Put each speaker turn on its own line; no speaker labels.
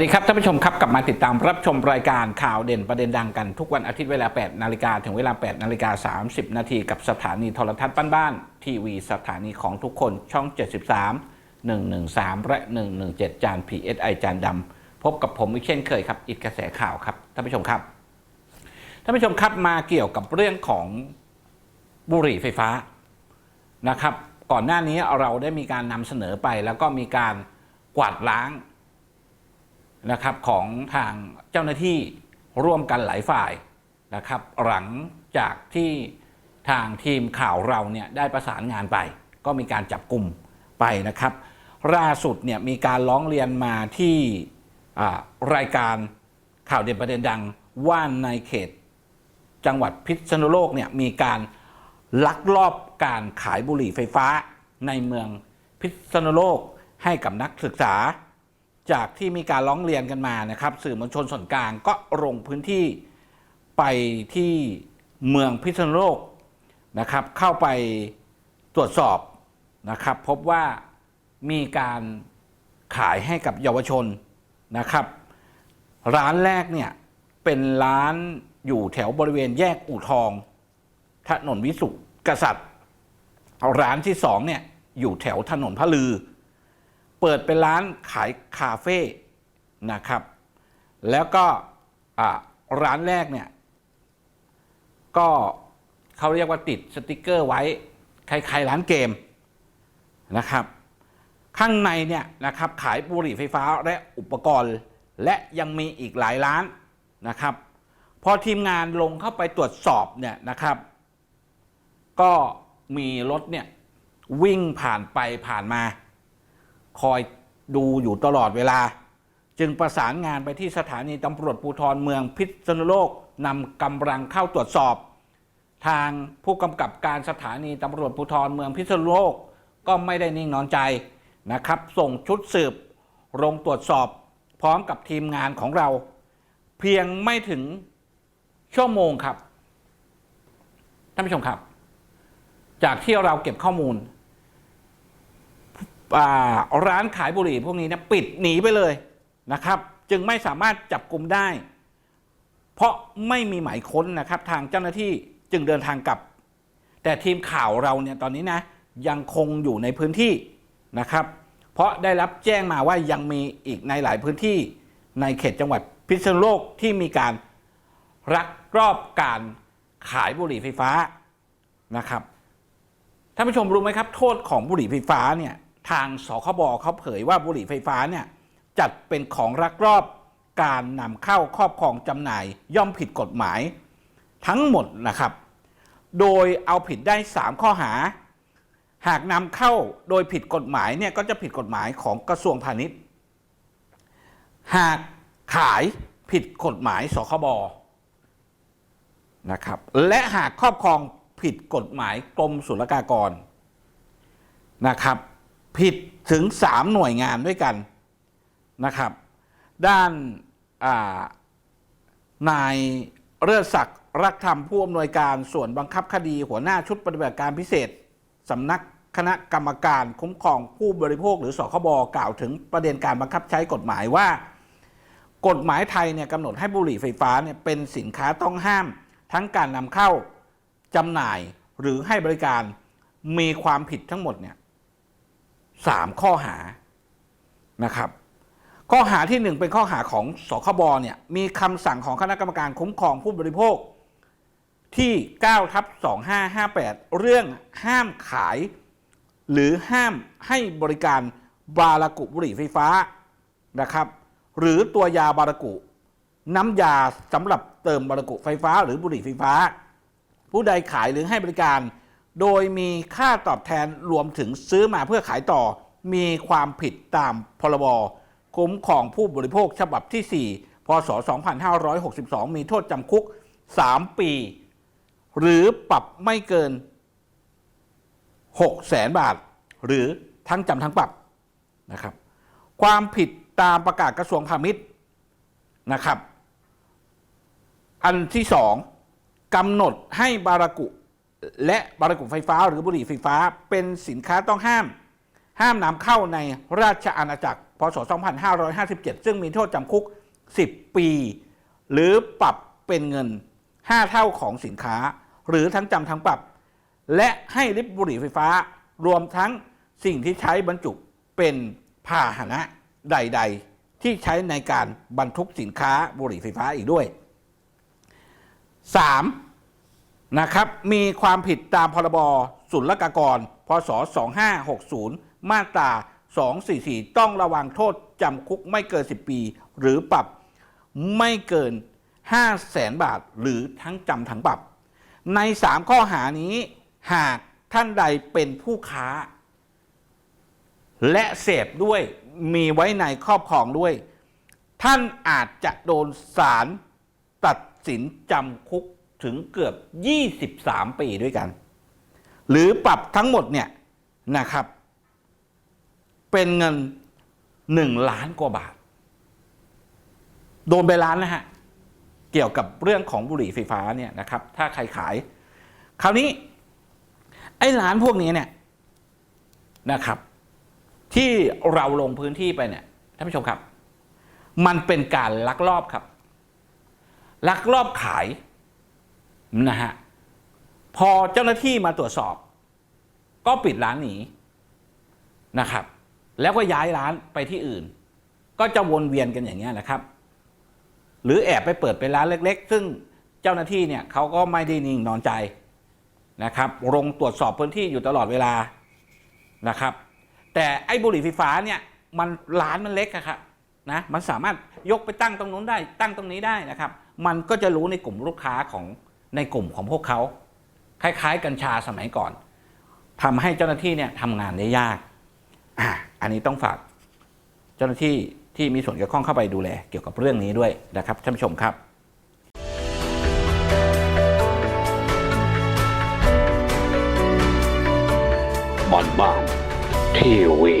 สวัสดีครับท่านผู้ชมครับกลับมาติดตามรับชมรายการข่าวเด่นประเด็นดังกันทุกวันอาทิตย์เวลา 8 นาฬิกาถึงเวลา 8 นาฬิกา 30 นาทีกับสถานีโทรทัศน์บ้านๆทีวีสถานีของทุกคนช่อง 73 113 และ 117 จาน PSI จานดำพบกับผมอีกเช่นเคยครับ อิดกระแสข่าวครับท่านผู้ชมครับท่านผู้ชมครับมาเกี่ยวกับเรื่องของบุหรี่ไฟฟ้านะครับ ก่อนหน้านี้เราได้มีการนำเสนอไปแล้วก็มีการกวาดล้าง นะครับของทางเจ้าหน้าที่ร่วมกันหลายฝ่ายนะครับหลังจากที่ทางทีมข่าวเราเนี่ยได้ประสานงานไป ก็มีการจับกลุ่มไปนะครับล่าสุดเนี่ยมีการร้องเรียนมาที่รายการข่าวเด่นประเด็นดังว่าในเขตจังหวัดพิษณุโลกเนี่ยมีการลักลอบการขายบุหรี่ไฟฟ้าในเมืองพิษณุโลกให้กับนักศึกษา จากที่มีการร้องเรียนกันมานะครับ สื่อมวลชนส่วนกลางก็ลงพื้นที่ไปที่เมืองพิษณุโลกนะครับ เข้าไปตรวจสอบนะครับ พบว่ามีการขายให้กับเยาวชนนะครับ ร้านแรกเนี่ยเป็นร้านอยู่แถวบริเวณแยกอู่ทองถนนวิสุทธิกษัตริย์ ร้านที่สองเนี่ยอยู่แถวถนนพระลือ เปิดเป็นร้านขายคาเฟ่นะครับ แล้วก็ร้านแรกเนี่ย ก็เขาเรียกว่าติดสติกเกอร์ไว้คล้ายๆร้านเกมนะครับ ข้างในเนี่ยนะครับขายบุหรี่ไฟฟ้าและอุปกรณ์ และยังมีอีกหลายร้านนะครับ พอทีมงานลงเข้าไปตรวจสอบเนี่ยนะครับ ก็มีรถเนี่ยวิ่งผ่านไปผ่านมา คอยดูอยู่ตลอดเวลา จึงประสานงานไปที่สถานีตำรวจภูธรเมืองพิษณุโลกนำกำลังเข้าตรวจสอบ ทางผู้กำกับการสถานีตำรวจภูธรเมืองพิษณุโลกก็ไม่ได้นิ่งนอนใจนะครับ ส่งชุดสืบลงตรวจสอบพร้อมกับทีมงานของเรา เพียงไม่ถึงชั่วโมงครับท่านผู้ชมครับ จากที่เราเก็บข้อมูล ร้านขายบุหรี่พวกนี้นะปิดหนีไปเลยนะครับ จึงไม่สามารถจับกลุ่มได้ เพราะไม่มีหมายค้นนะครับ ทางเจ้าหน้าที่จึงเดินทางกลับ แต่ทีมข่าวเราเนี่ยตอนนี้นะยังคงอยู่ในพื้นที่นะครับ เพราะได้รับแจ้งมาว่ายังมีอีกในหลายพื้นที่ในเขตจังหวัดพิษณุโลกที่มีการรักรอบการขายบุหรี่ไฟฟ้านะครับท่านผู้ชมรู้ไหมครับ โทษของบุหรี่ไฟฟ้าเนี่ย ทางสคบเขาเผยว่าบุหรี่ไฟฟ้าเนี่ยจัดเป็นของรักรอบการนำเข้าครอบครองจำหน่ายย่อมผิดกฎหมาย ทั้งหมดนะครับ โดยเอาผิดได้ 3 ข้อหา หากนำเข้าโดยผิดกฎหมายเนี่ยก็จะผิดกฎหมายของกระทรวงพาณิชย์ หากขายผิดกฎหมายสคบนะครับ และหากครอบครองผิดกฎหมายกรมศุลกากรนะครับ ผิดถึง 3 หน่วยงานด้วยกันนะครับ ด้านานายเลิศศักดิ์รักธรรมผู้อำนวยการส่วนบังคับคดีหัวหน้าชุดปฏิบัติการพิเศษสำนักคณะกรรมการคุ้มครองผู้บริโภคหรือสคบกล่าวถึงประเด็นการบังคับใช้กฎหมายว่า กฎหมายไทยเนี่ยกำหนดให้บุหรี่ไฟฟ้าเนี่ยเป็นสินค้าต้องห้าม ทั้งการนำเข้าจำหน่ายหรือให้บริการมีความผิดทั้งหมดเนี่ย สามข้อหานะครับ ข้อหาที่หนึ่งเป็นข้อหาของสคบเนี่ยมีคำสั่งของคณะกรรมการคุ้มครองผู้บริโภค ที่9ทับ2558 เรื่องห้ามขาย หรือห้ามให้บริการบารากุบุหรี่ไฟฟ้านะครับ หรือตัวยาบารากุ น้ำยาสำหรับเติมบารากุไฟฟ้า หรือบุหรี่ไฟฟ้า ผู้ใดขายหรือให้บริการ โดยมีค่าตอบแทนรวมถึงซื้อมาเพื่อขายต่อ มีความผิดตามพรบคุ้มครองผู้บริโภคฉบับที่ 4 พศ 2562 มีโทษจำคุก 3 ปี หรือปรับไม่เกิน 6 แสนบาท หรือทั้งจำทั้งปรับนะครับ ความผิดตามประกาศกระทรวงพาณิชย์นะครับ อันที่สองกำหนดให้บารากุ และบารากุไฟฟ้าหรือบุหรี่ไฟฟ้าเป็นสินค้าต้องห้าม ห้ามนำเข้าในราชอาณาจักร พศ 2557 ซึ่งมีโทษจำคุก 10 ปี หรือปรับเป็นเงิน 5 เท่าของสินค้า หรือทั้งจำทั้งปรับ และให้ริบบุหรี่ไฟฟ้า รวมทั้งสิ่งที่ใช้บรรจุเป็นพาหนะใด ๆ ที่ใช้ในการบรรทุกสินค้าบุหรี่ไฟฟ้าอีกด้วย 3. นะครับ มีความผิดตามพรบศุลกากร พศ 2560 มาตรา 244 ต้องระวังโทษจำคุกไม่เกิน 10 ปี หรือปรับไม่เกิน 5 0 0แสนบาท หรือทั้งจำทั้งปรับ ใน 3 ข้อหานี้ หากท่านใดเป็นผู้ค้า และเสพด้วยมีไว้ในครอบครองด้วย ท่านอาจจะโดนศาลตัดสินจำคุก ถึงเกือบ 23 ปีด้วยกัน หรือปรับทั้งหมดเนี่ยนะครับ เป็นเงิน 1 ล้านกว่าบาท โดนไปล้านนะฮะ เกี่ยวกับเรื่องของบุหรี่ไฟฟ้าเนี่ยนะครับ ถ้าใครขาย คราวนี้ ไอ้ร้านพวกนี้เนี่ยนะครับ ที่เราลงพื้นที่ไปเนี่ยท่านผู้ชมครับ มันเป็นการลักลอบครับ ลักลอบขาย นะฮะพอเจ้าหน้าที่มาตรวจสอบ ก็ปิดร้านหนีนะครับ แล้วก็ย้ายร้านไปที่อื่น ก็จะวนเวียนกันอย่างเงี้ยนะครับ หรือแอบไปเปิดเป็นร้านเล็ก ๆ ซึ่งเจ้าหน้าที่เนี่ยเขาก็ไม่ได้นิ่งนอนใจนะครับลงตรวจสอบพื้นที่อยู่ตลอดเวลานะครับ แต่ไอ้บุหรี่ไฟฟ้าเนี่ยมันร้านมันเล็กอะครับนะมันสามารถยกไปตั้งตรงนู้นได้ตั้งตรงนี้ได้นะครับ มันก็จะรู้ในกลุ่มลูกค้าของ ในกลุ่มของพวกเขา คล้าย ๆ กัญชาสมัยก่อน ทำให้เจ้าหน้าที่เนี่ยทำงานได้ยากอะอันนี้ต้องฝากเจ้าหน้าที่ที่มีส่วนเกี่ยวข้องเข้าไปดูแลเกี่ยวกับเรื่องนี้ด้วยนะครับท่านผู้ชมครับ
บอลบ้านทีวี